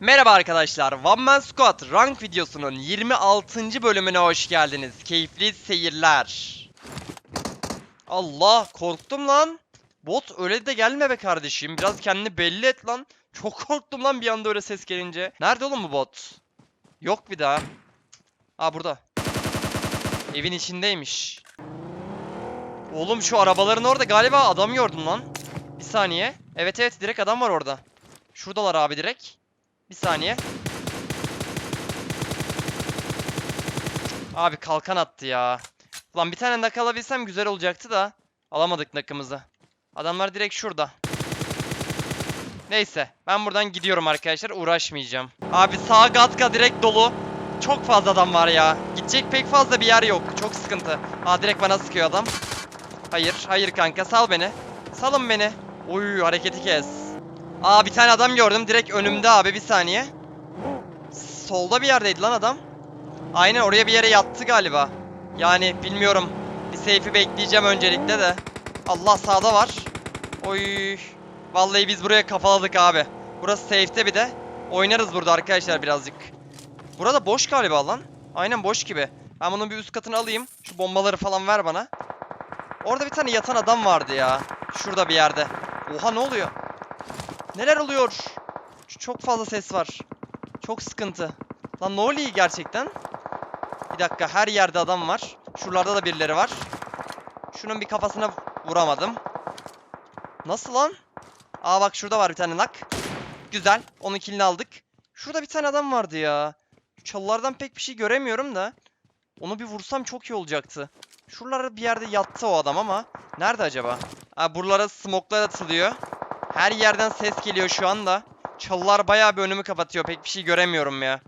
Merhaba arkadaşlar, One Man Squad rank videosunun 26. bölümüne hoş geldiniz. Keyifli seyirler. Allah korktum lan. Bot öyle de gelme be kardeşim. Biraz kendini belli et lan. Çok korktum lan bir anda öyle ses gelince. Nerede oğlum bu bot? Yok bir daha. Aa burada. Evin içindeymiş. Oğlum şu arabaların orada galiba adam gördüm lan. Bir saniye. Evet evet direkt adam var orada. Şuradalar abi direkt. Bir saniye. Abi kalkan attı ya. Ulan bir tane nak alabilsem güzel olacaktı da. Alamadık nakımızı. Adamlar direkt şurada. Neyse. Ben buradan gidiyorum arkadaşlar. Uğraşmayacağım. Abi sağ Gatka direkt dolu. Çok fazla adam var ya. Gidecek pek fazla bir yer yok. Çok sıkıntı. Aa direkt bana sıkıyor adam. Hayır. Hayır kanka. Sal beni. Salın beni. Uy hareketi kes. Aa bir tane adam gördüm direkt önümde abi bir saniye. Solda bir yerdeydi lan adam. Aynen oraya bir yere yattı galiba. Yani bilmiyorum. Bir safe'i bekleyeceğim öncelikle de. Allah sağda var. Oy. Vallahi biz buraya kafaladık abi. Burası safe'te bir de. Oynarız burada arkadaşlar birazcık. Burada boş galiba lan. Aynen boş gibi. Ben bunun bir üst katını alayım. Şu bombaları falan ver bana. Orada bir tane yatan adam vardı ya. Şurada bir yerde. Oha ne oluyor? Neler oluyor? Çok fazla ses var. Çok sıkıntı. Lan ne oluyor gerçekten? Bir dakika her yerde adam var. Şuralarda da birileri var. Şunun bir kafasına vuramadım. Nasıl lan? Aa bak şurada var bir tane nak. Güzel. Onun killini aldık. Şurada bir tane adam vardı ya. Çalılardan pek bir şey göremiyorum da. Onu bir vursam çok iyi olacaktı. Şuralarda bir yerde yattı o adam ama. Nerede acaba? Aa buralara smoklar atılıyor. Her yerden ses geliyor şu anda. Çalılar bayağı bir önümü kapatıyor. Pek bir şey göremiyorum ya.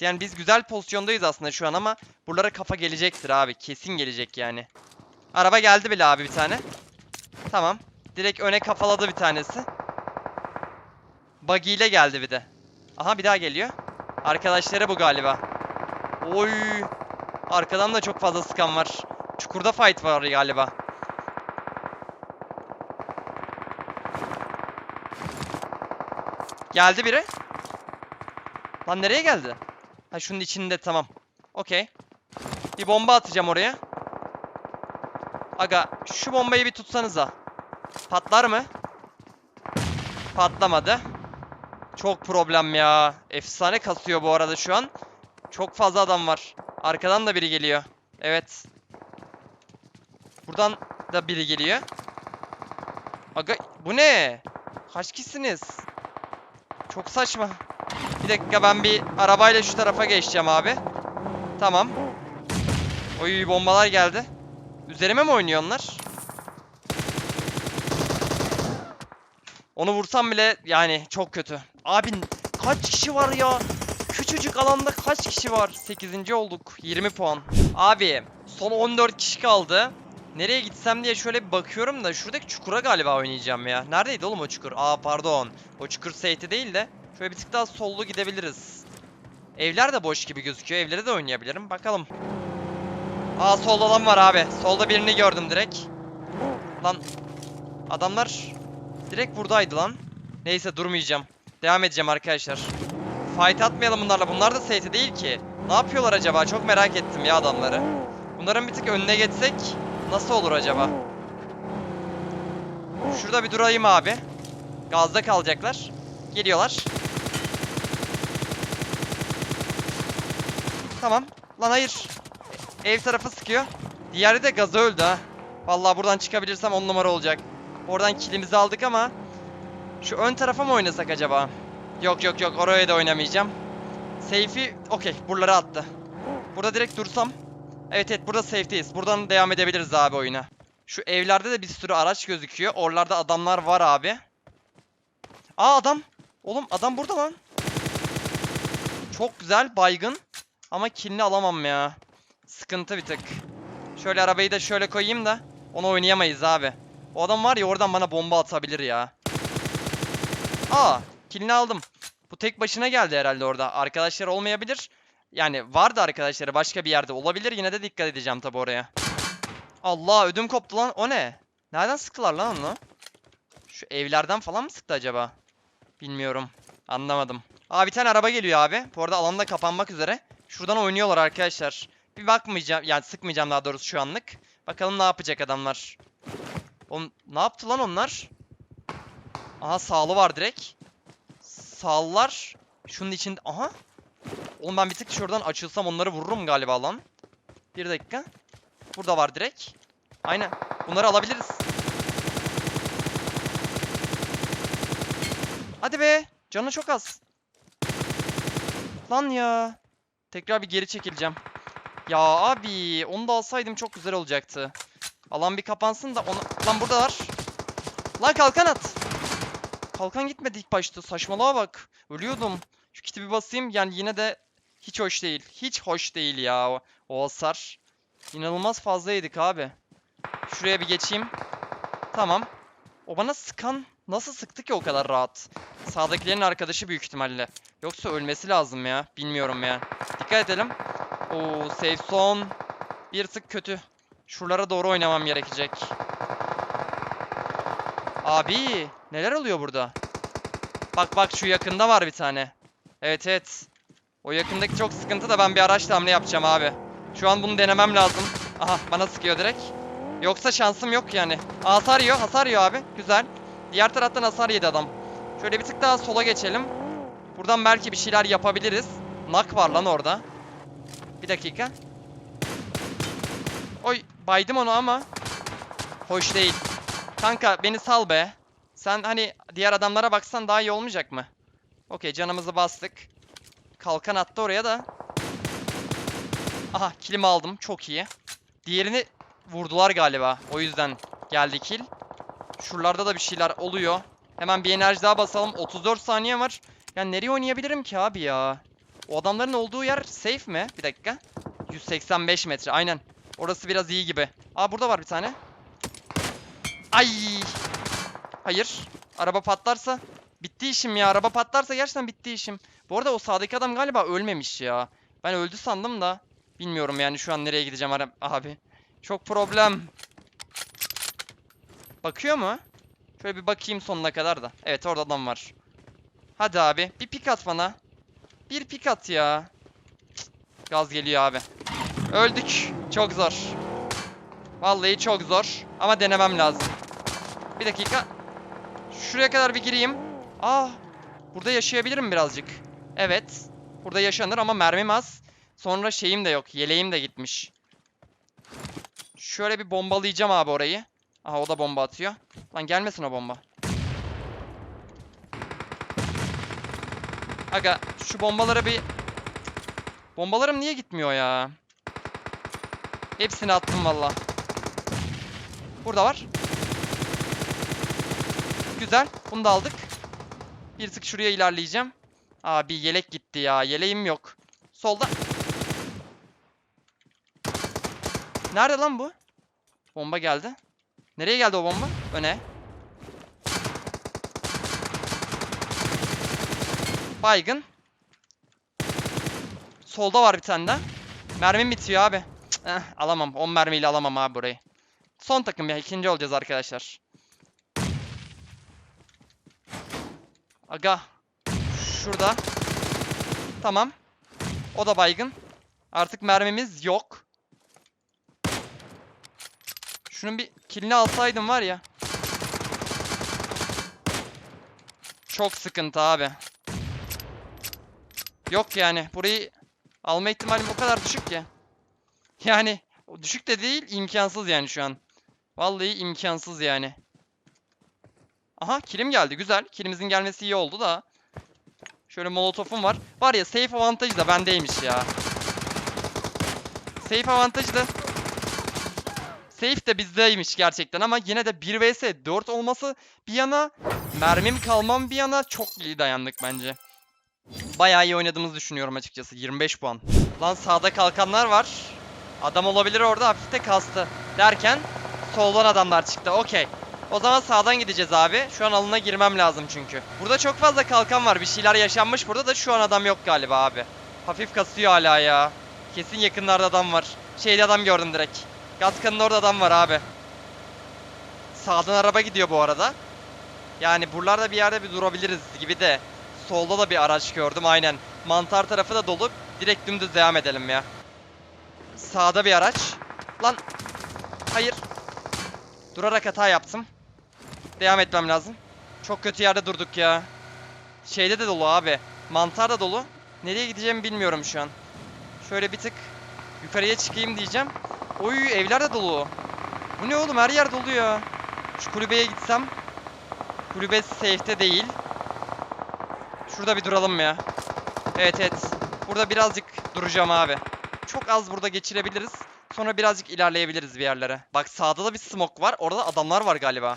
Yani biz güzel pozisyondayız aslında şu an ama buralara kafa gelecektir abi. Kesin gelecek yani. Araba geldi bile abi bir tane. Tamam. Direkt öne kafaladı bir tanesi. Buggy ile geldi bir de. Aha bir daha geliyor. Arkadaşları bu galiba. Oy. Arkadan da çok fazla sıkan var. Çukurda fight var galiba. Geldi biri. Lan nereye geldi? Ha şunun içinde tamam. Okey. Bir bomba atacağım oraya. Aga şu bombayı bir tutsanıza. Patlar mı? Patlamadı. Çok problem ya. Efsane kasıyor bu arada şu an. Çok fazla adam var. Arkadan da biri geliyor. Evet. Buradan da biri geliyor. Aga bu ne? Kaç kişisiniz? Çok saçma. Bir dakika ben bir arabayla şu tarafa geçeceğim abi. Tamam. Oy bombalar geldi. Üzerime mi oynuyor onlar? Onu vursam bile yani çok kötü. Abi kaç kişi var ya? Küçücük alanda kaç kişi var? 8. olduk. 20 puan. Abi son 14 kişi kaldı. Nereye gitsem diye şöyle bir bakıyorum da şuradaki çukura galiba oynayacağım ya. Neredeydi oğlum o çukur? Aa pardon. O çukur seyiti değil de şöyle bir tık daha sollu gidebiliriz. Evler de boş gibi gözüküyor. Evlere de oynayabilirim. Bakalım. Aa solda adam var abi. Solda birini gördüm direkt. Lan adamlar direkt buradaydı lan. Neyse durmayacağım. Devam edeceğim arkadaşlar. Fight atmayalım bunlarla. Bunlar da seyiti değil ki. Ne yapıyorlar acaba? Çok merak ettim ya adamları. Bunların bir tık önüne geçsek nasıl olur acaba? Şurada bir durayım abi. Gazda kalacaklar. Geliyorlar. Tamam. Lan hayır. Ev tarafı sıkıyor. Diğeri de gaza öldü ha. Vallahi buradan çıkabilirsem on numara olacak. Oradan kilimizi aldık ama şu ön tarafa mı oynasak acaba? Yok yok yok oraya da oynamayacağım. Safe'i okey buralara attı. Burada direkt dursam. Evet evet burada safe'teyiz. Buradan devam edebiliriz abi oyuna. Şu evlerde de bir sürü araç gözüküyor. Oralarda adamlar var abi. Aa adam. Oğlum adam burada lan. Çok güzel baygın. Ama killini alamam ya. Sıkıntı bir tık. Şöyle arabayı da şöyle koyayım da. Onu oynayamayız abi. O adam var ya oradan bana bomba atabilir ya. Aa killini aldım. Bu tek başına geldi herhalde orada. Arkadaşlar olmayabilir. Yani vardı arkadaşları başka bir yerde olabilir. Yine de dikkat edeceğim tabi oraya. Allah ödüm koptu lan. O ne? Nereden sıktılar lan onu? Şu evlerden falan mı sıktı acaba? Bilmiyorum. Anlamadım. Aa bir tane araba geliyor abi. Bu arada alanda kapanmak üzere. Şuradan oynuyorlar arkadaşlar. Bir bakmayacağım yani sıkmayacağım daha doğrusu şu anlık. Bakalım ne yapacak adamlar. Oğlum ne yaptı lan onlar? Aha sağlı var direkt. Sağlılar. Şunun içinde. Aha. Oğlum ben bir tık şuradan açılsam onları vururum galiba lan. Bir dakika. Burada var direkt. Aynen. Bunları alabiliriz. Hadi be. Canı çok az. Lan ya. Tekrar bir geri çekileceğim. Ya abi onu da alsaydım çok güzel olacaktı. Alan bir kapansın da onu... Lan burada var. Lan kalkan at. Kalkan gitmedi ilk başta. Saçmalığa bak. Ölüyordum. Şu kiti bir basayım. Yani yine de hiç hoş değil. Hiç hoş değil ya o, o hasar. İnanılmaz fazla yedik abi. Şuraya bir geçeyim. Tamam. O bana sıkan nasıl sıktı ki o kadar rahat? Sağdakilerin arkadaşı büyük ihtimalle. Yoksa ölmesi lazım ya. Bilmiyorum ya. Dikkat edelim. Oo safe zone. Bir tık kötü. Şuralara doğru oynamam gerekecek. Abi neler oluyor burada? Bak bak şu yakında var bir tane. Evet evet. O yakındaki çok sıkıntı da ben bir araçla hamle yapacağım abi. Şu an bunu denemem lazım. Aha bana sıkıyor direkt. Yoksa şansım yok yani. Aa, hasar yiyor hasar yiyor abi. Güzel. Diğer taraftan hasar yedi adam. Şöyle bir tık daha sola geçelim. Buradan belki bir şeyler yapabiliriz. Nak var lan orada. Bir dakika. Oy baydım onu ama. Hoş değil. Kanka beni sal be. Sen hani diğer adamlara baksan daha iyi olmayacak mı? Okey canımızı bastık. Kalkan attı oraya da. Aha kilimi aldım çok iyi. Diğerini vurdular galiba. O yüzden geldi kill. Şuralarda da bir şeyler oluyor. Hemen bir enerji daha basalım. 34 saniye var. Yani nereye oynayabilirim ki abi ya? O adamların olduğu yer safe mi? Bir dakika. 185 metre aynen. Orası biraz iyi gibi. Aa burada var bir tane. Ay. Hayır. Araba patlarsa bitti işim ya. Araba patlarsa gerçekten bitti işim. Bu arada o sağdaki adam galiba ölmemiş ya. Ben öldü sandım da. Bilmiyorum yani şu an nereye gideceğim abi. Çok problem. Bakıyor mu? Şöyle bir bakayım sonuna kadar da. Evet orada adam var. Hadi abi. Bir pik at bana. Bir pik at ya. Gaz geliyor abi. Öldük. Çok zor. Vallahi çok zor. Ama denemem lazım. Bir dakika. Şuraya kadar bir gireyim. Ah. Burada yaşayabilirim birazcık. Evet. Burada yaşanır ama mermim az. Sonra şeyim de yok. Yeleğim de gitmiş. Şöyle bir bombalayacağım abi orayı. Aha o da bomba atıyor. Lan gelmesin o bomba. Aga şu bombalara bir... Bombalarım niye gitmiyor ya? Hepsini attım valla. Burada var. Güzel. Bunu da aldık. Bir tık şuraya ilerleyeceğim. Abi yelek gitti ya. Yeleğim yok. Solda. Nerede lan bu? Bomba geldi. Nereye geldi o bomba? Öne. Baygın. Solda var bir tane de. Mermim bitiyor abi. Eh, alamam. 10 mermiyle alamam abi burayı. Son takım ya. ikinci olacağız arkadaşlar. Aga. Şurada. Tamam. O da baygın. Artık mermimiz yok. Şunun bir kilini alsaydım var ya. Çok sıkıntı abi. Yok yani. Burayı alma ihtimalim o kadar düşük ki. Yani düşük de değil, imkansız yani şu an. Vallahi imkansız yani. Aha kilim geldi. Güzel. Kilimizin gelmesi iyi oldu da. Şöyle molotofum var. Var ya safe avantajı da bendeymiş ya. Safe avantajı da Safe de bizdeymiş gerçekten ama yine de 1 vs 4 olması bir yana mermim kalmam bir yana çok iyi dayandık bence. Bayağı iyi oynadığımızı düşünüyorum açıkçası. 25 puan. Lan sağda kalkanlar var. Adam olabilir orada hafif de kastı. Derken soldan adamlar çıktı. Okey. O zaman sağdan gideceğiz abi. Şu an alına girmem lazım çünkü. Burada çok fazla kalkan var. Bir şeyler yaşanmış burada da şu an adam yok galiba abi. Hafif kasıyor hala ya. Kesin yakınlarda adam var. Şeyde adam gördüm direkt. Gatkan'ın orada adam var abi. Sağdan araba gidiyor bu arada. Yani buralarda bir yerde bir durabiliriz gibi de. solda da bir araç gördüm aynen. Mantar tarafı da dolu. Direkt dümdüz devam edelim ya. Sağda bir araç. Lan. Hayır. Durarak hata yaptım. Devam etmem lazım. Çok kötü yerde durduk ya. Şeyde de dolu abi. Mantar da dolu. Nereye gideceğimi bilmiyorum şu an. Şöyle bir tık yukarıya çıkayım diyeceğim. Oy evler de dolu. Bu ne oğlum her yer dolu ya. Şu kulübeye gitsem. Kulübe safe'te değil. Şurada bir duralım ya. Evet evet. Burada birazcık duracağım abi. Çok az burada geçirebiliriz. Sonra birazcık ilerleyebiliriz bir yerlere. Bak sağda da bir smoke var. Orada adamlar var galiba.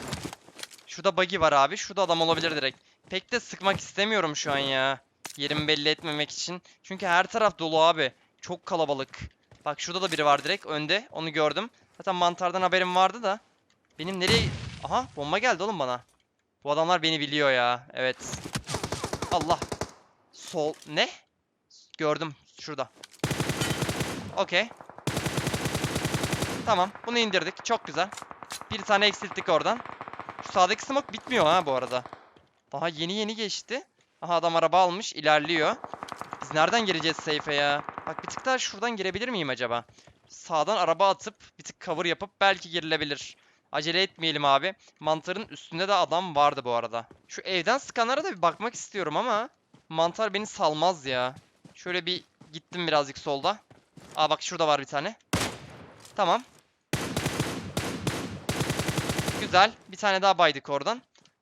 Şurada buggy var abi. Şurada adam olabilir direkt. Pek de sıkmak istemiyorum şu an ya. Yerimi belli etmemek için. Çünkü her taraf dolu abi. Çok kalabalık. Bak şurada da biri var direkt önde. Onu gördüm. Zaten mantardan haberim vardı da. Benim nereye... Aha bomba geldi oğlum bana. Bu adamlar beni biliyor ya. Evet. Allah. Sol... Ne? Gördüm. Şurada. Okey. Tamam. Bunu indirdik. Çok güzel. Bir tane eksilttik oradan. Şu sağdaki smoke bitmiyor ha bu arada. Daha yeni yeni geçti. Aha adam araba almış. ilerliyor. Biz nereden gireceğiz safe'e ya? Bak bir tık daha şuradan girebilir miyim acaba? Sağdan araba atıp bir tık cover yapıp belki girilebilir. Acele etmeyelim abi. Mantarın üstünde de adam vardı bu arada. Şu evden sıkanlara da bir bakmak istiyorum ama mantar beni salmaz ya. Şöyle bir gittim birazcık solda. Aa bak şurada var bir tane. Tamam. Güzel. Bir tane daha baydık oradan.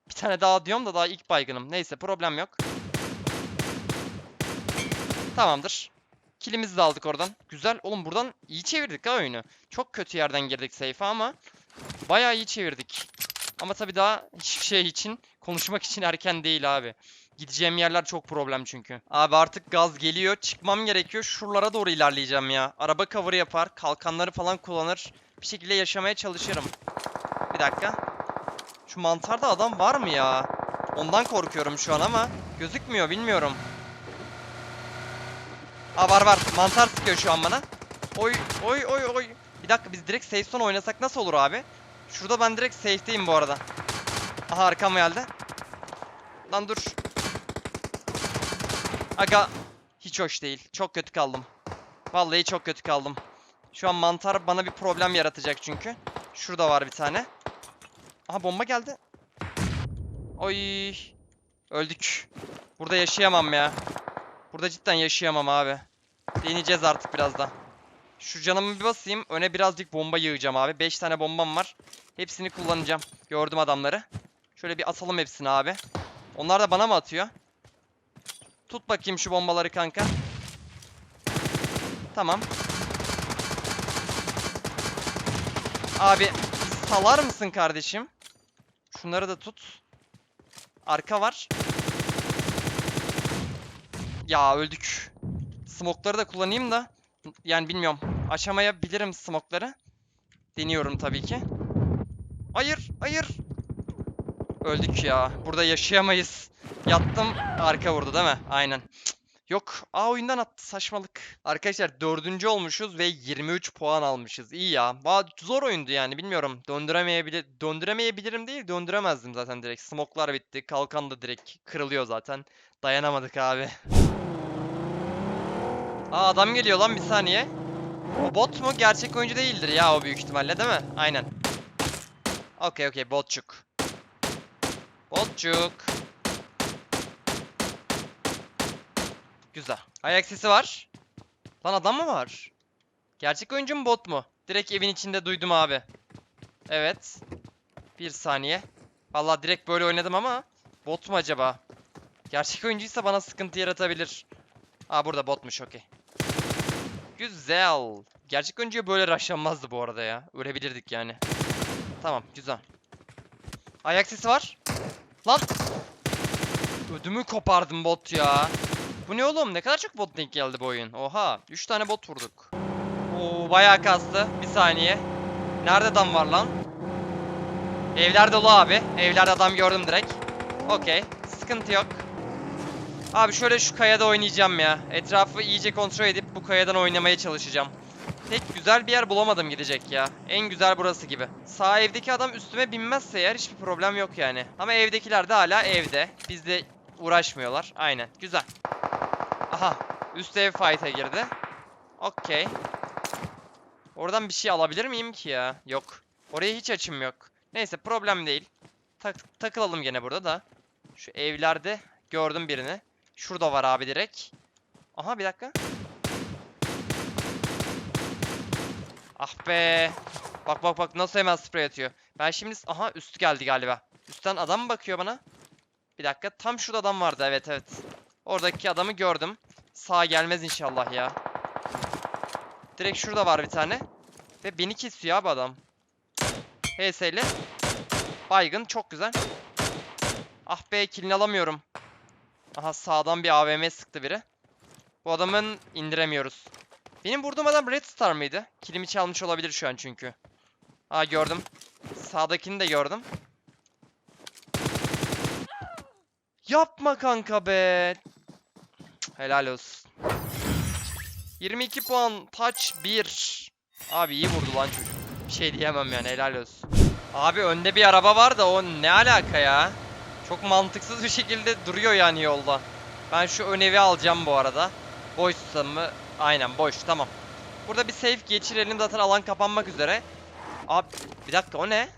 Bir tane daha diyorum da daha ilk baygınım. Neyse problem yok. Tamamdır. Kilimizi de aldık oradan. Güzel. Oğlum buradan iyi çevirdik ha oyunu. Çok kötü yerden girdik safe'e ama bayağı iyi çevirdik. Ama tabii daha hiçbir şey için konuşmak için erken değil abi. Gideceğim yerler çok problem çünkü. Abi artık gaz geliyor. Çıkmam gerekiyor. Şuralara doğru ilerleyeceğim ya. Araba cover yapar. Kalkanları falan kullanır. Bir şekilde yaşamaya çalışırım. Bir dakika. Şu mantarda adam var mı ya? Ondan korkuyorum şu an ama gözükmüyor bilmiyorum. Aa var var. Mantar sıkıyor şu an bana. Oy oy oy oy. Bir dakika biz direkt safe zone oynasak nasıl olur abi? Şurada ben direkt safe'teyim bu arada. Aha arkam geldi. Lan dur. Aga hiç hoş değil. Çok kötü kaldım. Vallahi çok kötü kaldım. Şu an mantar bana bir problem yaratacak çünkü. Şurada var bir tane. Aha bomba geldi. Oy. Öldük. Burada yaşayamam ya. Burada cidden yaşayamam abi. Deneyeceğiz artık birazdan. Şu canımı bir basayım. Öne birazcık bomba yığacağım abi. 5 tane bombam var. Hepsini kullanacağım. Gördüm adamları. Şöyle bir atalım hepsini abi. Onlar da bana mı atıyor? Tut bakayım şu bombaları kanka. Tamam. Abi salar mısın kardeşim? Şunları da tut. Arka var. Ya öldük. Smokları da kullanayım da. Yani bilmiyorum. Aşamayabilirim smokları. Deniyorum tabii ki. Hayır, hayır. Öldük ya. Burada yaşayamayız. Yattım. Arka vurdu değil mi? Aynen. Cık. Yok. Aa oyundan attı. Saçmalık. Arkadaşlar dördüncü olmuşuz ve 23 puan almışız. İyi ya. Zor oyundu yani. Bilmiyorum. Döndüremeyebilir döndüremeyebilirim değil. Döndüremezdim zaten direkt. Smoklar bitti. Kalkan da direkt kırılıyor zaten. Dayanamadık abi. Aa adam geliyor lan bir saniye. O bot mu? Gerçek oyuncu değildir ya o büyük ihtimalle değil mi? Aynen. Okey okey botçuk. Botçuk. Güzel. Ayak sesi var. Lan adam mı var? Gerçek oyuncu mu bot mu? Direkt evin içinde duydum abi. Evet. Bir saniye. Vallahi direkt böyle oynadım ama bot mu acaba? Gerçek oyuncuysa bana sıkıntı yaratabilir. Aa burada botmuş okey. Güzel. Gerçek oyuncuya böyle rushlanmazdı bu arada ya. Ölebilirdik yani. Tamam güzel. Ayak sesi var. Lan. Ödümü kopardım bot ya. Bu ne oğlum? Ne kadar çok bot denk geldi bu oyun. Oha. 3 tane bot vurduk. Oo bayağı kastı. Bir saniye. Nerede adam var lan? Evler dolu abi. Evlerde adam gördüm direkt. Okey. Sıkıntı yok. Abi şöyle şu kayada oynayacağım ya. Etrafı iyice kontrol edip bu kayadan oynamaya çalışacağım. Pek güzel bir yer bulamadım gidecek ya. En güzel burası gibi. Sağ evdeki adam üstüme binmezse eğer hiçbir problem yok yani. Ama evdekiler de hala evde. Biz de Uğraşmıyorlar. Aynen. Güzel. Aha. Üst ev fight'a girdi. Okey. Oradan bir şey alabilir miyim ki ya? Yok. Oraya hiç açım yok. Neyse problem değil. Tak- takılalım gene burada da. Şu evlerde gördüm birini. Şurada var abi direkt. Aha bir dakika. Ah be. Bak bak bak nasıl hemen sprey atıyor. Ben şimdi aha üstü geldi galiba. Üstten adam mı bakıyor bana? Bir dakika tam şurada adam vardı evet evet. Oradaki adamı gördüm. Sağ gelmez inşallah ya. Direkt şurada var bir tane. Ve beni kesiyor abi adam. HS ile. Baygın çok güzel. Ah be kilini alamıyorum. Aha sağdan bir AVM sıktı biri. Bu adamın indiremiyoruz. Benim vurduğum adam Red Star mıydı? Kilimi çalmış olabilir şu an çünkü. Aa gördüm. Sağdakini de gördüm. Yapma kanka be. Helal olsun. 22 puan. Touch 1. Abi iyi vurdu lan çocuk. Bir şey diyemem yani helal olsun. Abi önde bir araba var da o ne alaka ya? Çok mantıksız bir şekilde duruyor yani yolda. Ben şu ön evi alacağım bu arada. Boşsa mı? Aynen boş tamam. Burada bir safe geçirelim zaten alan kapanmak üzere. Abi bir dakika o ne?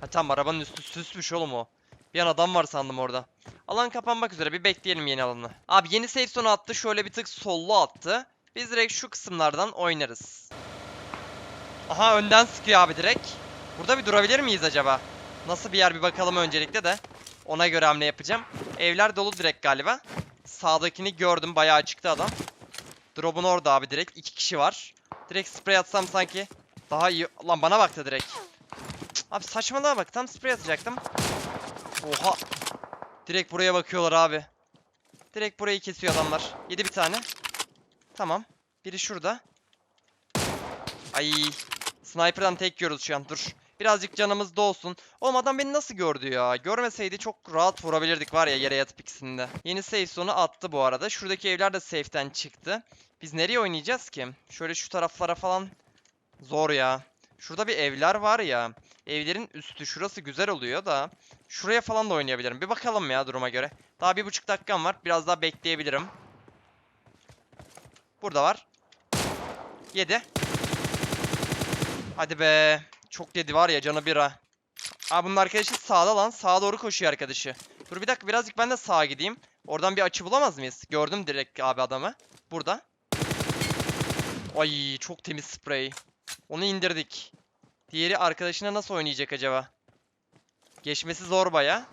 Ha tamam arabanın üstü süsmüş oğlum o. Bir an adam var sandım orada. Alan kapanmak üzere bir bekleyelim yeni alanı. Abi yeni safe zone attı şöyle bir tık sollu attı. Biz direkt şu kısımlardan oynarız. Aha önden sıkıyor abi direkt. Burada bir durabilir miyiz acaba? Nasıl bir yer bir bakalım öncelikle de. Ona göre hamle yapacağım. Evler dolu direkt galiba. Sağdakini gördüm bayağı çıktı adam. Drop'un orada abi direkt. iki kişi var. Direkt sprey atsam sanki daha iyi. Lan bana baktı direkt. Abi saçmalığa bak. Tam sprey atacaktım. Oha. Direkt buraya bakıyorlar abi. Direkt burayı kesiyor adamlar. Yedi bir tane. Tamam. Biri şurada. Ay. Sniper'dan tek yiyoruz şu an. Dur. Birazcık canımız da olsun. Oğlum adam beni nasıl gördü ya? Görmeseydi çok rahat vurabilirdik var ya yere yatıp ikisinde. Yeni safe zone'u attı bu arada. Şuradaki evler de safe'ten çıktı. Biz nereye oynayacağız ki? Şöyle şu taraflara falan zor ya. Şurada bir evler var ya. Evlerin üstü şurası güzel oluyor da. Şuraya falan da oynayabilirim. Bir bakalım ya duruma göre. Daha bir buçuk dakikam var. Biraz daha bekleyebilirim. Burada var. 7. Hadi be. Çok yedi var ya canı bir ha. Aa bunun arkadaşı sağda lan. Sağa doğru koşuyor arkadaşı. Dur bir dakika birazcık ben de sağa gideyim. Oradan bir açı bulamaz mıyız? Gördüm direkt abi adamı. Burada. Ay çok temiz sprey. Onu indirdik. Diğeri arkadaşına nasıl oynayacak acaba? Geçmesi zor baya.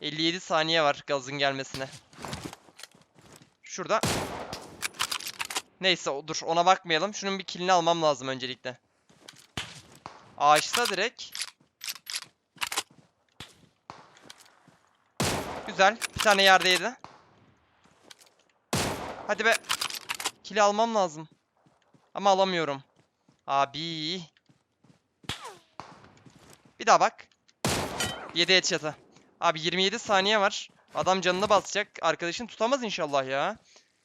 57 saniye var gazın gelmesine. Şurada. Neyse dur ona bakmayalım. Şunun bir kilini almam lazım öncelikle. Ağaçta direkt. Güzel. Bir tane yerdeydi. Hadi be. Kili almam lazım. Ama alamıyorum. Abi. Bir daha bak. 7 headshot'a. Abi 27 saniye var. Adam canını basacak. Arkadaşın tutamaz inşallah ya.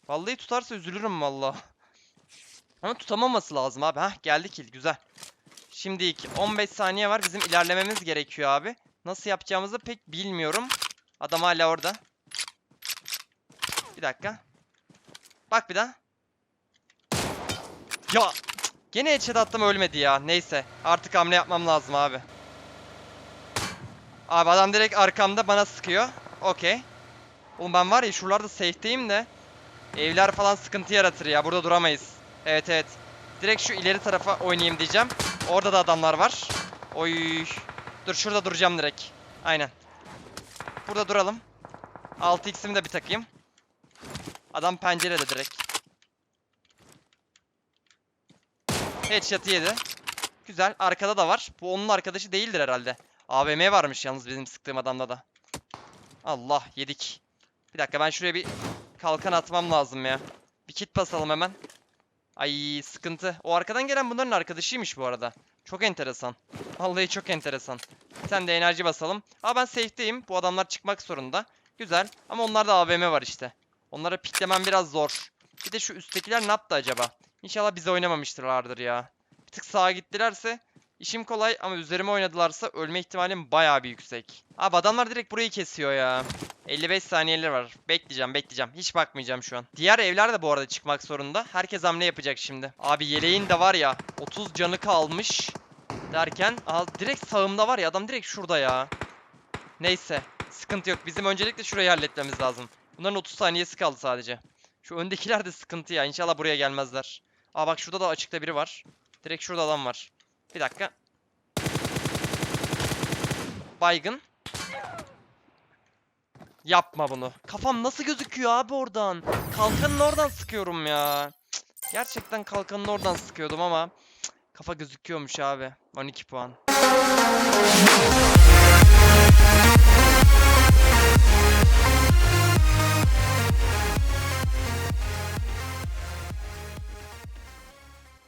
Vallahi tutarsa üzülürüm valla. Ama tutamaması lazım abi. Hah geldi kill. Güzel. Şimdi ilk 15 saniye var. Bizim ilerlememiz gerekiyor abi. Nasıl yapacağımızı pek bilmiyorum. Adam hala orada. Bir dakika. Bak bir daha. Ya gene headshot attım ölmedi ya. Neyse. Artık hamle yapmam lazım abi. Abi adam direkt arkamda bana sıkıyor. Okey. Oğlum ben var ya şuralarda safe'teyim de. Evler falan sıkıntı yaratır ya. Burada duramayız. Evet evet. Direkt şu ileri tarafa oynayayım diyeceğim. Orada da adamlar var. Oy. Dur şurada duracağım direkt. Aynen. Burada duralım. 6x'imi de bir takayım. Adam pencerede direkt. Headshot yedi. Güzel. Arkada da var. Bu onun arkadaşı değildir herhalde. AVM varmış yalnız benim sıktığım adamda da. Allah yedik. Bir dakika ben şuraya bir kalkan atmam lazım ya. Bir kit basalım hemen. Ay sıkıntı. O arkadan gelen bunların arkadaşıymış bu arada. Çok enteresan. Vallahi çok enteresan. Tane de enerji basalım. Aa ben safe'deyim. Bu adamlar çıkmak zorunda. Güzel. Ama onlarda AVM var işte. Onlara piklemem biraz zor. Bir de şu üsttekiler ne yaptı acaba? İnşallah bize oynamamıştırlardır ya. Bir tık sağa gittilerse işim kolay ama üzerime oynadılarsa ölme ihtimalim bayağı bir yüksek. Abi adamlar direkt burayı kesiyor ya. 55 saniyeleri var. Bekleyeceğim bekleyeceğim. Hiç bakmayacağım şu an. Diğer evler de bu arada çıkmak zorunda. Herkes hamle yapacak şimdi. Abi yeleğin de var ya 30 canı kalmış derken aha, direkt sağımda var ya adam direkt şurada ya. Neyse sıkıntı yok. Bizim öncelikle şurayı halletmemiz lazım. Bunların 30 saniyesi kaldı sadece. Şu öndekiler de sıkıntı ya. İnşallah buraya gelmezler. Aa bak şurada da açıkta biri var. Direkt şurada adam var. Bir dakika. Baygın. Yapma bunu. Kafam nasıl gözüküyor abi oradan? Kalkanın oradan sıkıyorum ya. Gerçekten kalkanın oradan sıkıyordum ama kafa gözüküyormuş abi. 12 puan.